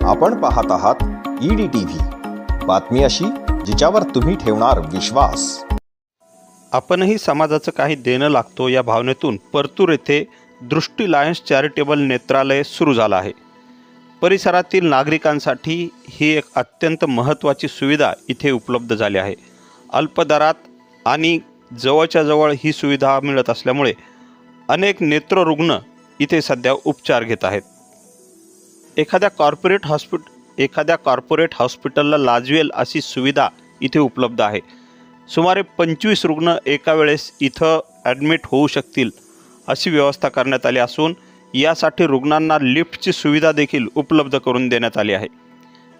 आपण पाहत आहात ईडी टीव्ही बातमी अशी जिच्यावर तुम्ही ठेवणार विश्वास. आपणही समाजाचं काही देणं लागतो या भावनेतून परतूर येथे दृष्टी लायन्स चॅरिटेबल नेत्रालय सुरू झालं आहे. परिसरातील नागरिकांसाठी ही एक अत्यंत महत्त्वाची सुविधा इथे उपलब्ध झाली आहे. अल्पदरात आणि जवळच्या जवळ ही सुविधा मिळत असल्यामुळे अनेक नेत्ररुग्ण इथे सध्या उपचार घेत आहेत. एखाद्या कॉर्पोरेट हॉस्पिट एखाद्या कॉर्पोरेट हॉस्पिटलला लाजवेल अशी सुविधा इथे उपलब्ध आहे. सुमारे पंचवीस रुग्ण एका वेळेस इथं ॲडमिट होऊ शकतील अशी व्यवस्था करण्यात आली असून यासाठी रुग्णांना लिफ्टची सुविधा देखील उपलब्ध करून देण्यात आली आहे.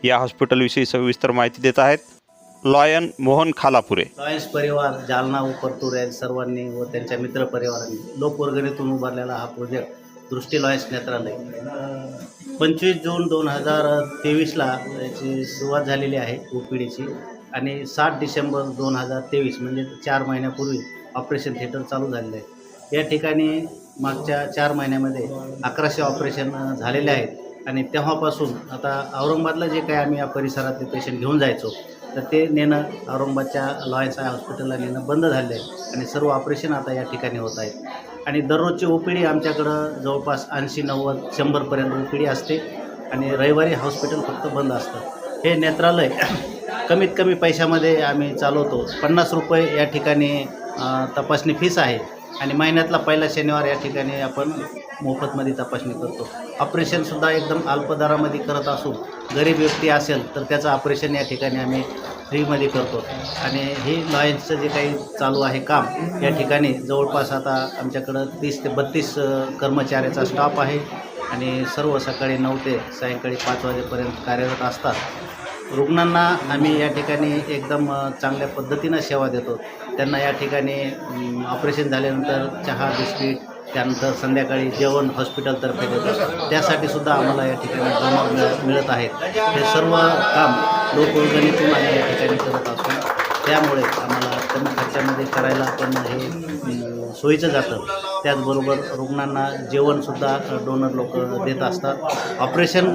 या हॉस्पिटलविषयी सविस्तर माहिती देत आहेत लॉयन मोहन खालापुरे. लॉयन्स परिवार जालना व सर्वांनी व त्यांच्या मित्रपरिवारांनी लोकवर्गणीतून उभारलेला हा प्रोजेक्ट दृष्टी लॉयन्स नेत्रालय पंचवीस जून दोन हजार तेवीसला याची सुरुवात झालेली आहे ओ पी डीची आणि सात डिसेंबर दोन हजार तेवीस म्हणजे चार महिन्यापूर्वी ऑपरेशन थिएटर चालू झालेलं आहे. या ठिकाणी मागच्या चार महिन्यामध्ये अकराशे ऑपरेशन झालेले आहेत आणि तेव्हापासून आता औरंगाबादला जे काही आम्ही या परिसरातले पेशंट घेऊन जायचो तर ते नेणं औरंगाबादच्या लॉयन्स आय हॉस्पिटलला नेणं बंद झालं आहे आणि सर्व ऑपरेशन आता या ठिकाणी होत आहेत. आणि दररोजची ओ पी डी आमच्याकडं जवळपास ऐंशी नव्वद शंभरपर्यंत ओ पी डी असते. आणि रविवारी हॉस्पिटल फक्त बंद असतं. हे नेत्रालय कमीत कमी पैशामध्ये आम्ही चालवतो. पन्नास रुपये या ठिकाणी तपासणी फीस आहे. आणि महिन्यातला पहिला शनिवार या ठिकाणी आपण मोफतमध्ये तपासणी करतो. ऑपरेशनसुद्धा एकदम अल्पदरामध्ये करत असू गरीब व्यक्ती असेल तर त्याचं ऑपरेशन या ठिकाणी आम्ही फ्रीमध्ये करतो. आणि हे लॉयन्सचं जे काही चालू आहे काम या ठिकाणी जवळपास आता आमच्याकडं तीस ते बत्तीस कर्मचाऱ्याचा स्टाफ आहे. आणि सर्व सकाळी नऊ ते सायंकाळी पाच वाजेपर्यंत कार्यरत असतात. रुग्णांना आम्ही या ठिकाणी एकदम चांगल्या पद्धतीनं सेवा देतो. त्यांना या ठिकाणी ऑपरेशन झाल्यानंतर चहा बिस्किट त्यानंतर संध्याकाळी जेवण हॉस्पिटलतर्फे देतो त्यासाठी सुद्धा आम्हाला या ठिकाणी डोनर मिळ मिळत आहेत. हे सर्व काम लोकवर्गणीतून आम्ही या ठिकाणी करत असतो. त्यामुळे आम्हाला कमी खर्चामध्ये करायला पण हे सोयीचं जातं. त्याचबरोबर रुग्णांना जेवणसुद्धा डोनर लोक देत असतात. ऑपरेशन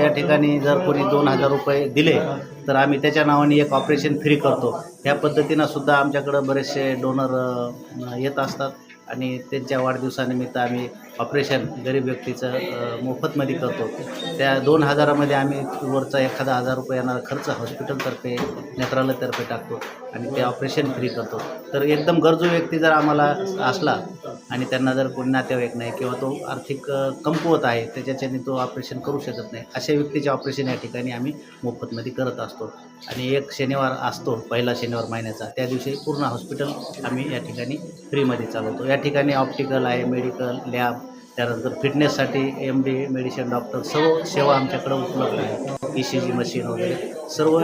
या ठिकाणी जर कोणी दोन हजार रुपये दिले तर आम्ही त्याच्या नावाने एक ऑपरेशन फ्री करतो. ह्या पद्धतीनं सुद्धा आमच्याकडं बरेचसे डोनर येत असतात. आणि त्यांच्या वाढदिवसानिमित्त आम्ही ऑपरेशन गरीब व्यक्तीचं मोफतमध्ये करतो. त्या दोन हजारामध्ये आम्ही वरचा एखादा हजार रुपये येणारा खर्च हॉस्पिटलतर्फे नेत्रालयतर्फे टाकतो आणि ते ऑपरेशन फ्री करतो. तर एकदम गरजू व्यक्ती जर आम्हाला असला आणि त्यांना जर कोणी नातेवाईक नाही किंवा तो आर्थिक कमकुवत आहे त्याच्याच्याने तो ऑपरेशन करू शकत नाही अशा व्यक्तीचे ऑपरेशन या ठिकाणी आम्ही मोफतमध्ये करत असतो. आणि एक शनिवार असतो पहिला शनिवार महिन्याचा त्या दिवशी पूर्ण हॉस्पिटल आम्ही या ठिकाणी फ्रीमध्ये चालवतो. या ठिकाणी ऑप्टिकल आहे मेडिकल लॅब त्यानंतर फिटनेससाठी एम डी मेडिसिन डॉक्टर सर्व सेवा आमच्याकडं उपलब्ध आहे ई सी जी मशीन वगैरे. सर्व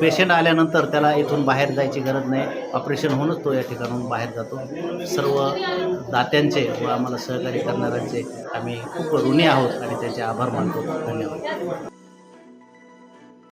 पेशंट आल्यानंतर त्याला इथून बाहेर जायची गरज नाही. ऑपरेशन होऊनच तो या ठिकाणाहून बाहेर जातो. सर्व दात्यांचे व आम्हाला सहकार्य करणाऱ्यांचे आम्ही खूप ऋणी आहोत आणि त्यांचे आभार मानतो. धन्यवाद.